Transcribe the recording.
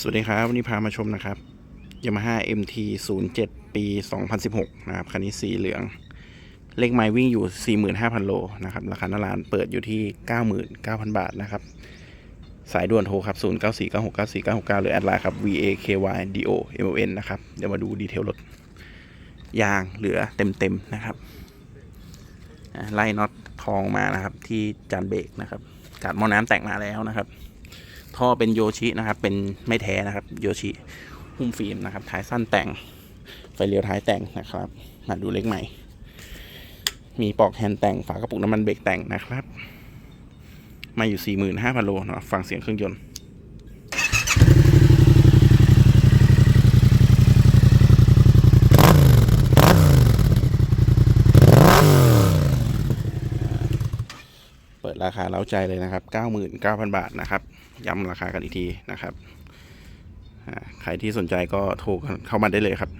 สวัสดีครับ วันนี้พามาชมนะครับ Yamaha MT 07 ปี 2016 นะครับ คันนี้สีเหลือง เลขไมล์วิ่งอยู่ 45,000 โลนะครับ ราคาหน้าร้านเปิดอยู่ที่ 99,000 บาทนะครับ สายด่วนโทรครับ 0949694969 หรือแอดไลน์ครับ VAKYDO MON นะครับ เดี๋ยวมาดูดีเทลรถ ยางเหลือเต็มๆนะครับ ไล่น็อตทองมานะครับ ที่จานเบรกนะครับ กาดหม้อน้ำแต่งมาแล้วนะครับ ท่อเป็นโยชินะครับ เป็นไม่แท้นะครับ โยชิหุ้มฟิล์มนะครับท้ายสั้นแต่ง ไฟเลี้ยวท้ายแต่งนะครับ มาดูเล็กใหม่ มีปลอกแฮนด์แต่งฝากระปุกน้ำมันเบรกแต่งนะครับ มาอยู่ 45,000โลนะฟังเสียงเครื่องยนต์ ปิดราคาเล้าใจเลยนะครับ 99,000 บาทนะครับ ย้ำราคากันอีกทีนะครับ ใครที่สนใจก็โทรเข้ามาได้เลยครับ